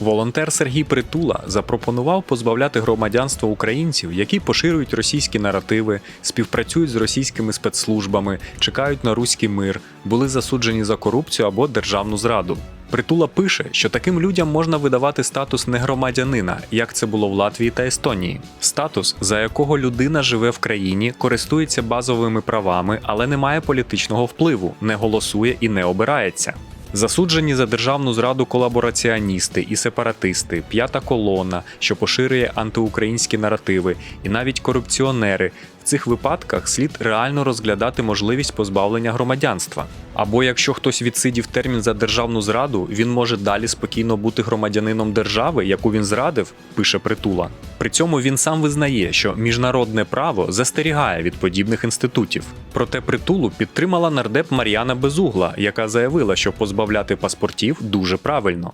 Волонтер Сергій Притула запропонував позбавляти громадянства українців, які поширюють російські наративи, співпрацюють з російськими спецслужбами, чекають на руський мир, були засуджені за корупцію або державну зраду. Притула пише, що таким людям можна видавати статус негромадянина, як це було в Латвії та Естонії. Статус, за якого людина живе в країні, користується базовими правами, але не має політичного впливу, не голосує і не обирається. Засуджені за державну зраду колабораціоністи і сепаратисти, п'ята колона, що поширює антиукраїнські наративи, і навіть корупціонери. В цих випадках слід реально розглядати можливість позбавлення громадянства. Або якщо хтось відсидів термін за державну зраду, він може далі спокійно бути громадянином держави, яку він зрадив, пише Притула. При цьому він сам визнає, що міжнародне право застерігає від подібних інститутів. Проте притулу підтримала нардеп Мар'яна Безугла, яка заявила, що позбавляти паспортів дуже правильно.